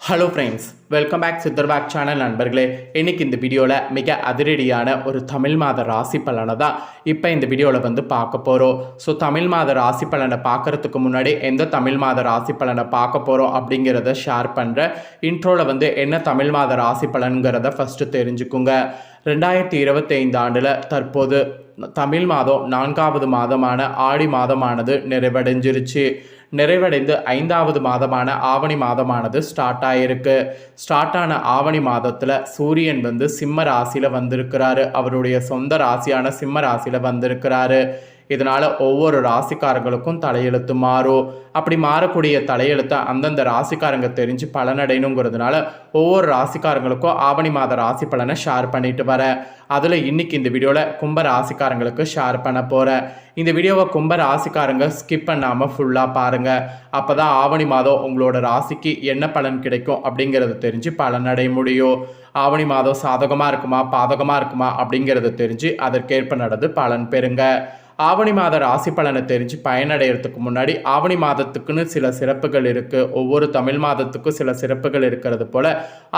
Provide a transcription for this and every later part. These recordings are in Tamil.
ஹலோ ஃப்ரெண்ட்ஸ் வெல்கம் பேக் சித்தர்பேக் சேனல் நண்பர்களே. இன்றைக்கி இந்த வீடியோவில் மிக அதிரடியான ஒரு தமிழ் மாத ராசி பலனை தான் இப்போ இந்த வீடியோவில் வந்து பார்க்க போகிறோம் ஸோ தமிழ் மாத ராசி பலனை பார்க்கறதுக்கு முன்னாடி எந்த தமிழ் மாத ராசி பலனை பார்க்க போகிறோம் அப்படிங்கிறத ஷேர் பண்ணுறேன் இன்ட்ரோவில் வந்து என்ன தமிழ் மாத ராசி பலனுங்கிறத ஃபஸ்ட்டு தெரிஞ்சுக்குங்க. ரெண்டாயிரத்தி இருபத்தைந்து ஆண்டில் தற்போது தமிழ் மாதம் நான்காவது மாதமான ஆடி மாதமானது நிறைவடைஞ்சிருச்சு. நிறைவடைந்து ஐந்தாவது மாதமான ஆவணி மாதமானது ஸ்டார்ட் ஆகிருக்கு ஸ்டார்ட் ஆன ஆவணி மாதத்தில் சூரியன் வந்து சிம்ம ராசியில் வந்திருக்கிறாரு. அவருடைய சொந்த ராசியான சிம்ம ராசியில் வந்திருக்கிறாரு. இதனால் ஒவ்வொரு ராசிக்காரங்களுக்கும் தலையெழுத்து மாறும். அப்படி மாறக்கூடிய தலையெழுத்தை அந்தந்த ராசிக்காரங்க தெரிஞ்சு பலனடையணுங்கிறதுனால ஒவ்வொரு ராசிக்காரங்களுக்கும் ஆவணி மாத ராசி பலனை ஷேர் பண்ணிட்டு வரேன் அதில் இன்னைக்கு இந்த வீடியோவில் கும்ப ராசிக்காரங்களுக்கு ஷேர் பண்ண போகிறேன் இந்த வீடியோவை கும்ப ராசிக்காரங்க ஸ்கிப் பண்ணாமல் ஃபுல்லாக பாருங்கள் அப்போ தான் ஆவணி மாதம் உங்களோட ராசிக்கு என்ன பலன் கிடைக்கும் அப்படிங்கிறத தெரிஞ்சு பலனடைய முடியும். ஆவணி மாதம் சாதகமாக இருக்குமா பாதகமாக இருக்குமா அப்படிங்கிறத தெரிஞ்சு அதற்கேற்ப நடந்து பலன் பெறுங்க. ஆவணி மாத ராசி பலனை தெரிஞ்சு பயனடைகிறதுக்கு முன்னாடி ஆவணி மாதத்துக்குன்னு சில சிறப்புகள் இருக்குது ஒவ்வொரு தமிழ் மாதத்துக்கும் சில சிறப்புகள் இருக்கிறது போல்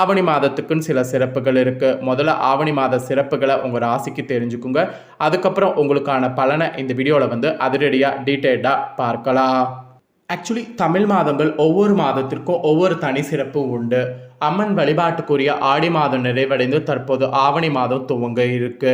ஆவணி மாதத்துக்குன்னு சில சிறப்புகள் இருக்குது முதல்ல ஆவணி மாத சிறப்புகளை உங்கள் ராசிக்கு தெரிஞ்சுக்குங்க. அதுக்கப்புறம் உங்களுக்கான பலனை இந்த வீடியோவில் வந்து அதிரடியாக டீட்டெயில்டாக பார்க்கலாம். ஆக்சுவலி தமிழ் மாதங்கள் ஒவ்வொரு மாதத்திற்கும் ஒவ்வொரு தனி சிறப்பு உண்டு. அம்மன் வழிபாட்டுக்குரிய ஆடி மாதம் நிறைவடைந்து தற்போது ஆவணி மாதம் துவங்க இருக்கு.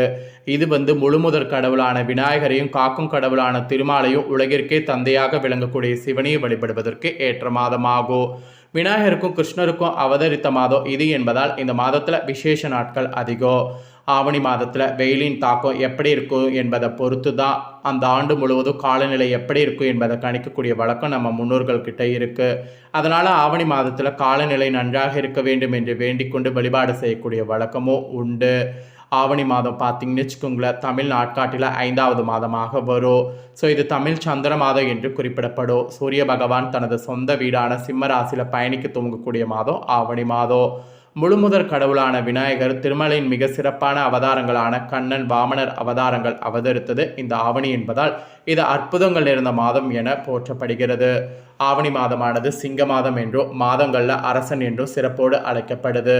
இது வந்து முழுமுதற் கடவுளான விநாயகரையும் காக்கும் கடவுளான திருமாலையும் உலகிற்கே தந்தையாக விளங்கக்கூடிய சிவனையும் வழிபடுவதற்கு ஏற்ற மாதமாகும் விநாயகருக்கும் கிருஷ்ணருக்கும் அவதரித்த மாதம் இது என்பதால் இந்த மாதத்தில் விசேஷ நாட்கள் அதிகம். ஆவணி மாதத்தில் வெயிலின் தாக்கம் எப்படி இருக்கும் என்பதை பொறுத்து தான் அந்த ஆண்டு முழுவதும் காலநிலை எப்படி இருக்கும் என்பதை கணிக்கக்கூடிய வழக்கம் நம்ம முன்னோர்கள் கிட்ட அதனால் ஆவணி மாதத்தில் காலநிலை நன்றாக இருக்க வேண்டும் என்று வேண்டிக்கொண்டு வழிபாடு செய்யக்கூடிய வழக்கமும் உண்டு. ஆவணி மாதம் பார்த்தீங்கன்னு வச்சுக்கோங்களேன் தமிழ் நாட்காட்டில் ஐந்தாவது மாதமாக வரும். ஸோ இது தமிழ் சந்திர மாதம் என்று குறிப்பிடப்படும். சூரிய பகவான் தனது சொந்த வீடான சிம்ம ராசியில் பயணிக்க துவங்கக்கூடிய மாதம் ஆவணி மாதம். முழுமுதற் கடவுளான விநாயகர் திருமலையின் மிக சிறப்பான அவதாரங்களான கண்ணன் வாமனர் அவதாரங்கள் அவதரித்தது இந்த ஆவணி என்பதால் இது அற்புதங்கள் நிறைந்த மாதம் என போற்றப்படுகிறது. ஆவணி மாதமானது சிங்க மாதம் என்றும் மாதங்களில் அரசன் என்றும் சிறப்போடு அழைக்கப்படுது.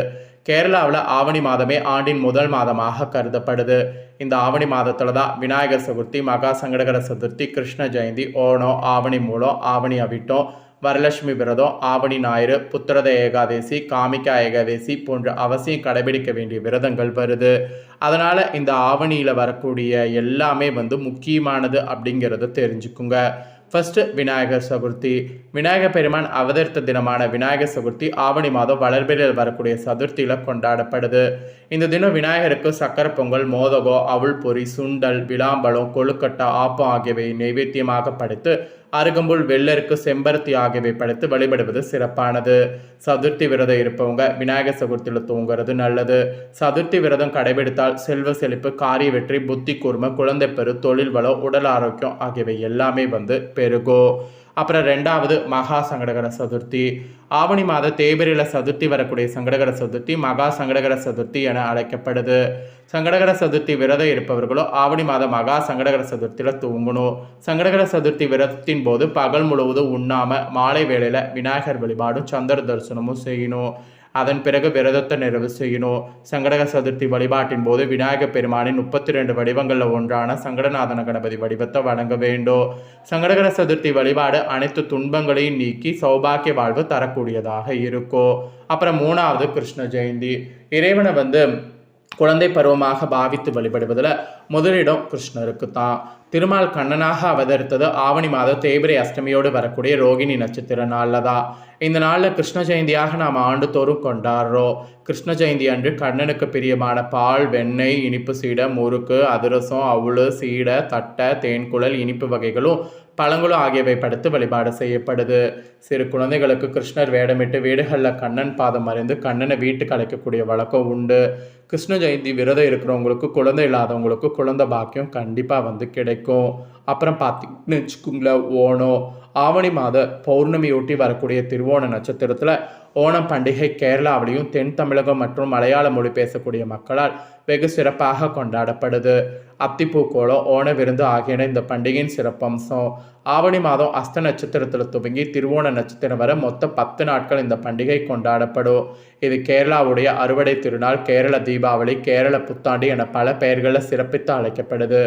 கேரளாவில் ஆவணி மாதமே ஆண்டின் முதல் மாதமாக கருதப்படுது. இந்த ஆவணி மாதத்தில் தான் விநாயகர் சதுர்த்தி மகா சங்கடகர சதுர்த்தி கிருஷ்ண ஜெயந்தி ஓணம் ஆவணி மூலம் ஆவணி அவிட்டம். வரலட்சுமி விரதம் ஆவணி ஞாயிறு புத்திரத ஏகாதேசி காமிக்கா ஏகாதேசி போன்ற அவசியம் கடைபிடிக்க வேண்டிய விரதங்கள் வருது. அதனால் இந்த ஆவணியில் வரக்கூடிய எல்லாமே வந்து முக்கியமானது அப்படிங்கிறத தெரிஞ்சுக்குங்க. ஃபர்ஸ்ட் விநாயகர் சதுர்த்தி. விநாயகர் பெருமான் அவதரித்த தினமான விநாயகர் சதுர்த்தி ஆவணி மாதம் வளர்பிலில் வரக்கூடிய சதுர்த்தியில் கொண்டாடப்படுது. இந்த தினம் விநாயகருக்கு சக்கரை பொங்கல் மோதகம் அவுள் பொறி சுண்டல் விளாம்பழம் கொழுக்கட்டை ஆப்பம் ஆகியவை நைவேத்தியமாக படைத்து அருகம்புல் வெள்ளருக்கு செம்பருத்தி ஆகியவை படைத்து வழிபடுவது சிறப்பானது. சதுர்த்தி விரதம் இருப்பவங்க விநாயகர் சதுர்த்தியில் தூங்குறது நல்லது. சதுர்த்தி விரதம் கடைபிடித்தால் செல்வ செழிப்பு காரிய வெற்றி புத்தி கூர்மை குழந்தை பெரு தொழில் வளம் உடல் ஆரோக்கியம் ஆகியவை எல்லாமே வந்து பெருகும். அப்புறம் ரெண்டாவது மகா சங்கடகர சதுர்த்தி. ஆவணி மாத தேய்பிரையில் சதுர்த்தி வரக்கூடிய சங்கடகர சதுர்த்தி மகா சங்கடகர சதுர்த்தி என அழைக்கப்படுது. சங்கடகர சதுர்த்தி விரதம் இருப்பவர்களோ ஆவணி மாத மகா சங்கடகர சதுர்த்தியில் தூங்கணும். சங்கடகர சதுர்த்தி விரதத்தின் போது பகல் முழுவதும் உண்ணாம மாலை வேளையில் விநாயகர் வழிபாடும் சந்திர தரிசனமும் செய்யணும். அதன் பிறகு விரதத்தை நிறைவு செய்யணும் சங்கடக சதுர்த்தி வழிபாட்டின் போது விநாயகர் பெருமானின் முப்பத்தி ரெண்டு வடிவங்களில் ஒன்றான சங்கடநாதன கணபதி வடிவத்தை வழங்க வேண்டும். சங்கடகர சதுர்த்தி வழிபாடு அனைத்து துன்பங்களையும் நீக்கி சௌபாக்கிய வாழ்வு தரக்கூடியதாக இருக்கும். அப்புறம் மூணாவது கிருஷ்ண ஜெயந்தி. இறைவனை வந்து குழந்தை பருவமாக பாவித்து வழிபடுவதில் முதலிடம் கிருஷ்ணருக்கு தான் திருமால் கண்ணனாக அவதரித்தது ஆவணி மாதம் தேய்பிரை அஷ்டமியோடு வரக்கூடிய ரோகிணி நட்சத்திர நாளில் தான் இந்த நாளில் கிருஷ்ண ஜெயந்தியாக நாம் ஆண்டுதோறும் கொண்டாடுறோம் கிருஷ்ண ஜெயந்தி அன்று கண்ணனுக்கு பிரியமான பால் வெண்ணெய் இனிப்பு சீடை முறுக்கு அதிரசம் அவுளு சீடை தட்டை தேன்குழல் இனிப்பு வகைகளும் பழங்களும் ஆகியவை படுத்து வழிபாடு செய்யப்படுது. சிறு குழந்தைகளுக்கு கிருஷ்ணர் வேடமிட்டு வீடுகளில் கண்ணன் பாதம் அறிந்து கண்ணனை வீட்டுக்கு அழைக்கக்கூடிய வழக்கம் உண்டு. கிருஷ்ண ஜெயந்தி விரதம் இருக்கிறவங்களுக்கு குழந்தை இல்லாதவங்களுக்கு குழந்தை பாக்கியம் கண்டிப்பாக வந்து கிடைக்கும். அப்புறம் பார்த்திங்கன்னு வச்சுக்கோங்களேன் ஓணம் ஆவணி மாத பௌர்ணமியொட்டி வரக்கூடிய திருவோண நட்சத்திரத்தில் ஓணம் பண்டிகை கேரளாவிலையும் தென் தமிழகம் மற்றும் மலையாள மொழி பேசக்கூடிய மக்களால் வெகு சிறப்பாக கொண்டாடப்படுது. அத்திப்பூக்கோளம் ஓண விருந்து ஆகியன இந்த பண்டிகையின் சிறப்பம்சம். ஆவணி மாதம் அஸ்த நட்சத்திரத்தில் துவங்கி திருவோண நட்சத்திரம் வரை மொத்த பத்து நாட்கள் இந்த பண்டிகை கொண்டாடப்படும். இது கேரளாவுடைய அறுவடை திருநாள் கேரள தீபாவளி கேரள புத்தாண்டு என பல பெயர்களில் சிறப்பித்து அழைக்கப்படுது.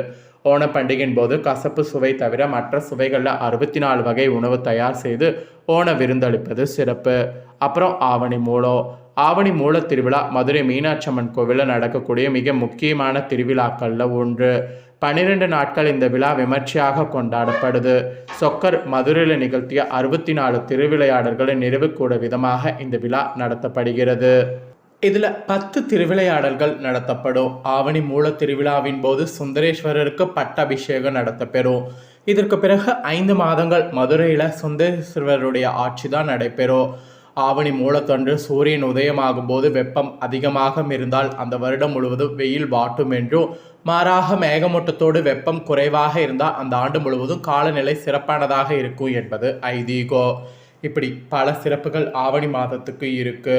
ஓண பண்டிகையின் போது கசப்பு சுவை தவிர மற்ற சுவைகளில் அறுபத்தி நாலு வகை உணவு தயார் செய்து ஓண விருந்தளிப்பது சிறப்பு. அப்புறம் ஆவணி மூலம் ஆவணி மூல திருவிழா மதுரை மீனாட்சி அம்மன் கோவிலில் நடக்கக்கூடிய மிக முக்கியமான திருவிழாக்களில் ஒன்று. பன்னிரெண்டு நாட்கள் இந்த விழா விமர்சையாக கொண்டாடப்படுது. சொக்கர் மதுரையில் நிகழ்த்திய அறுபத்தி நாலு திருவிளையாடல்களை நிறைவு கூட விதமாக இந்த விழா நடத்தப்படுகிறது. இதில் பத்து திருவிளையாடல்கள் நடத்தப்படும். ஆவணி மூல திருவிழாவின் போது சுந்தரேஸ்வரருக்கு பட்டாபிஷேகம் நடத்தப்பெறும். இதற்கு பிறகு ஐந்து மாதங்கள் மதுரையில் சுந்தரேஸ்வரருடைய ஆட்சி தான் நடைபெறும். ஆவணி மூலத்தன்று சூரியன் உதயமாகும் போது வெப்பம் அதிகமாக இருந்தால் அந்த வருடம் முழுவதும் வெயில் வாட்டும் என்றும் மாறாக மேகமூட்டத்தோடு வெப்பம் குறைவாக இருந்தால் அந்த ஆண்டு முழுவதும் காலநிலை சிறப்பானதாக இருக்கும் என்பது ஐதீகோ. இப்படி பல சிறப்புகள் ஆவணி மாதத்துக்கு இருக்கு.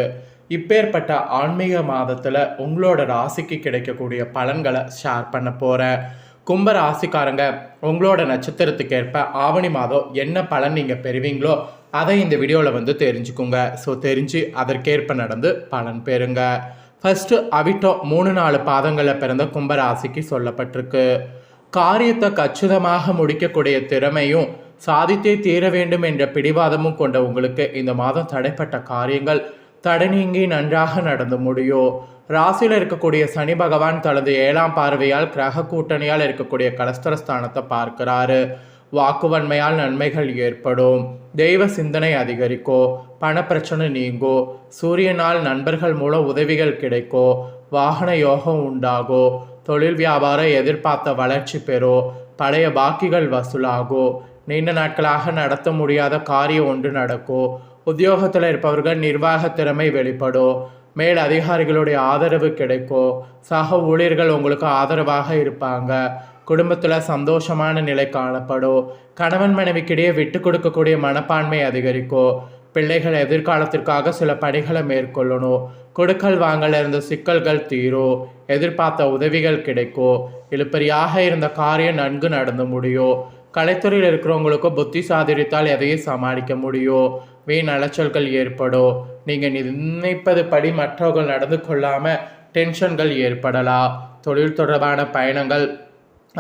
இப்பேற்பட்ட ஆன்மீக மாதத்தில் உங்களோட ராசிக்கு கிடைக்கக்கூடிய பலன்களை ஷேர் பண்ண போகிறேன் கும்ப ராசிக்காரங்க உங்களோட நட்சத்திரத்துக்கு ஏற்ப ஆவணி மாதம் என்ன பலன் நீங்கள் பெறுவீங்களோ அதை இந்த வீடியோவில் வந்து தெரிஞ்சுக்குங்க. ஸோ தெரிஞ்சு அதற்கேற்ப நடந்து பலன் பெறுங்க. ஃபஸ்ட்டு அவிட்டோ மூணு நாலு பாதங்களில் பிறந்த கும்பராசிக்கு சொல்லப்பட்டிருக்கு. காரியத்தை கச்சிதமாக முடிக்கக்கூடிய திறமையும் சாதித்தே தீர வேண்டும் என்ற பிடிவாதமும் கொண்ட உங்களுக்கு இந்த மாதம் தடைப்பட்ட காரியங்கள் தடை நீங்கி நன்றாக நடந்து முடியும் ராசியில் இருக்கக்கூடிய சனி பகவான் தனது ஏழாம் பார்வையால் கிரக கூட்டணியால் இருக்கக்கூடிய கலஸ்தர ஸ்தானத்தை பார்க்கிறாரு. வாக்குவன்மையால் நன்மைகள் ஏற்படும். தெய்வ சிந்தனை அதிகரிக்கோ பணப்பிரச்சனை நீங்கும் சூரியனால் நண்பர்கள் மூலம் உதவிகள் கிடைக்கோ வாகன யோகம் உண்டாகும் தொழில் வியாபாரம் எதிர்பார்த்த வளர்ச்சி பெறும் பழைய பாக்கிகள் வசூலாகும் நீண்ட நாட்களாக நடத்த முடியாத காரியம் ஒன்று நடக்கும் உத்தியோகத்தில் இருப்பவர்கள் நிர்வாக திறமை வெளிப்படும் மேல் அதிகாரிகளுடைய ஆதரவு கிடைக்கும் சக ஊழியர்கள் உங்களுக்கு ஆதரவாக இருப்பாங்க. குடும்பத்தில் சந்தோஷமான நிலை காணப்படும் கணவன் மனைவிக்கிடையே விட்டு கொடுக்கக்கூடிய மனப்பான்மை அதிகரிக்கும் பிள்ளைகள் எதிர்காலத்திற்காக சில பணிகளை மேற்கொள்ளணும் கொடுக்கல் வாங்கல இருந்த சிக்கல்கள் தீரும் எதிர்பார்த்த உதவிகள் கிடைக்கும் இழுப்பறியாக இருந்த காரியம் நன்கு நடந்து முடியும் கலைத்துறையில் இருக்கிறவங்களுக்கும் புத்தி சாதித்தால் எதையும் சமாளிக்க முடியும் வீண் அலைச்சல்கள் ஏற்படும் நீங்கள் நினைப்பது படி மற்றவர்கள் நடந்து கொள்ளாமல் டென்ஷன்கள் ஏற்படலாம் தொழில் தொடர்பான பயணங்கள்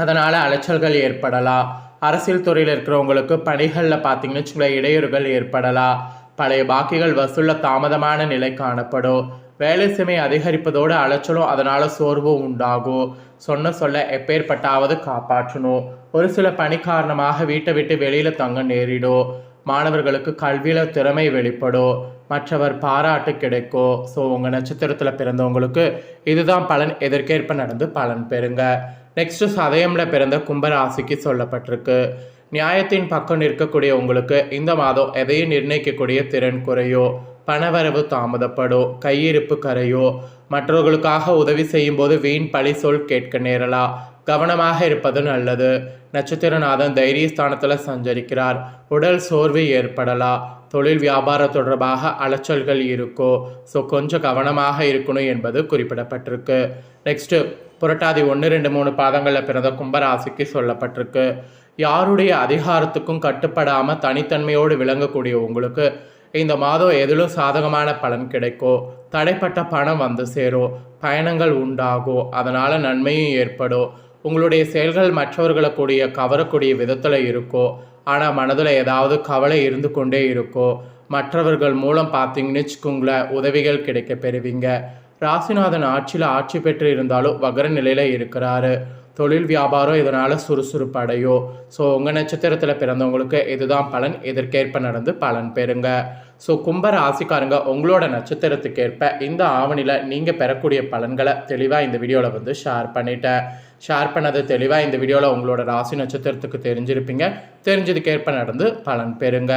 அதனால் அலைச்சல்கள் ஏற்படலாம் அரசியல் துறையில் இருக்கிறவங்களுக்கு பணிகளில் பார்த்தீங்கன்னு வச்சுக்கோங்களேன் இடையூறுகள் ஏற்படலாம் பழைய பாக்கிகள் வசூலில் தாமதமான நிலை காணப்படும். வேலை சுமை அதிகரிப்பதோடு அலைச்சலும் அதனால் சோர்வும் உண்டாகும். சொன்ன சொல்ல எப்பேற்பட்டாவது காப்பாற்றணும். ஒரு சில பணி காரணமாக வீட்டை விட்டு வெளியில் தங்க நேரிடும். மாணவர்களுக்கு கல்வியில் திறமை வெளிப்படும். மற்றவர் பாராட்டு கிடைக்கும். ஸோ உங்கள் நட்சத்திரத்தில் பிறந்தவங்களுக்கு இதுதான் பலன். எதற்கேற்ப நடந்து பலன் பெறுங்க. நெக்ஸ்ட் சதயமில் பிறந்த கும்பராசிக்கு சொல்லப்பட்டிருக்கு. நியாயத்தின் பக்கம் நிற்கக்கூடிய உங்களுக்கு இந்த மாதம் எதையும் நிர்ணயிக்கக்கூடிய திறன் குறையோ பணவரவு தாமதப்படும் கையிருப்பு கரையோ மற்றவர்களுக்காக உதவி செய்யும்போது வீண் பழி சொல் கேட்க நேரலாம். கவனமாக இருப்பது நல்லது. நட்சத்திரநாதன் தைரியஸ்தானத்தில் சஞ்சரிக்கிறார். உடல் சோர்வு ஏற்படலாம். தொழில் வியாபாரம் தொடர்பாக அலைச்சல்கள் இருக்கோ ஸோ கொஞ்சம் கவனமாக இருக்கணும் என்பது குறிப்பிடப்பட்டிருக்கு. நெக்ஸ்ட்டு புரட்டாதி ஒன்று ரெண்டு மூணு பாதங்களில் பிறந்த கும்பராசிக்கு சொல்லப்பட்டிருக்கு. யாருடைய அதிகாரத்துக்கும் கட்டுப்படாமல் தனித்தன்மையோடு விளங்கக்கூடிய உங்களுக்கு இந்த மாதம் எதிலும் சாதகமான பலன் கிடைக்கும் தடைப்பட்ட பணம் வந்து சேரும் பயணங்கள் உண்டாகும் அதனால் நன்மையும் ஏற்படும் உங்களுடைய செயல்கள் மற்றவர்களை கூடிய கவரக்கூடிய விதத்தில் இருக்கும் ஆனால் மனதில் ஏதாவது கவலை இருந்து கொண்டே இருக்கும் மற்றவர்கள் மூலம் பார்த்தீங்கன்னு வச்சுக்கோங்களேன் உதவிகள் கிடைக்க பெறுவீங்க. ராசிநாதன் ஆட்சியில் ஆட்சி பெற்று இருந்தாலும் வகர நிலையில் இருக்கிறாரு. தொழில் வியாபாரம் இதனால் சுறுசுறுப்படையும் ஸோ உங்கள் நட்சத்திரத்தில் பிறந்தவங்களுக்கு இதுதான் பலன். இதற்கேற்ப நடந்து பலன் பெறுங்க. ஸோ கும்ப ராசிக்காரங்க உங்களோட நட்சத்திரத்துக்கேற்ப இந்த ஆவணியில் நீங்கள் பெறக்கூடிய பலன்களை தெளிவாக இந்த வீடியோவில் வந்து ஷேர் பண்ணிட்டேன். ஷேர் பண்ணது தெளிவாக இந்த வீடியோவில் உங்களோட ராசி நட்சத்திரத்துக்கு தெரிஞ்சிருப்பீங்க. தெரிஞ்சதுக்கேற்ப நடந்து பலன் பெறுங்க.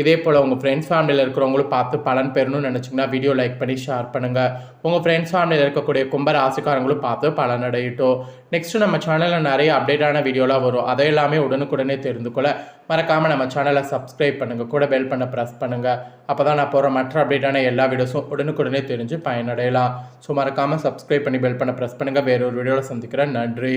இதே போல் உங்கள் ஃப்ரெண்ட்ஸ் ஃபேமிலியில் இருக்கிறவங்களும் பார்த்து பலன் பெறணும்னு நினச்சிங்கன்னா வீடியோ லைக் பண்ணி ஷேர் பண்ணுங்கள் உங்கள் ஃப்ரெண்ட்ஸ் ஃபேமிலியில் இருக்கக்கூடிய கும்ப ராசிக்காரங்களும் பார்த்து பலன் அடையிட்டோம். நெக்ஸ்ட்டு நம்ம சேனலில் நிறைய அப்டேட்டான வீடியோலாம் வரும். அதை எல்லாமே உடனுக்குடனே தெரிந்து கொள்ள மறக்காமல் நம்ம சேனலை சப்ஸ்கிரைப் பண்ணுங்கள் கூட பெல் பண்ண ப்ரெஸ் பண்ணுங்கள் அப்போ தான் நான் போகிற மற்ற அப்டேட்டான எல்லா வீடியோஸும் உடனுக்குடனே தெரிஞ்சு பயனடையலாம். ஸோ மறக்காமல் சப்ஸ்கிரைப் பண்ணி பெல் பண்ண ப்ரெஸ் பண்ணுங்கள் வேறொரு வீடியோவில் சந்திக்கிறேன். நன்றி.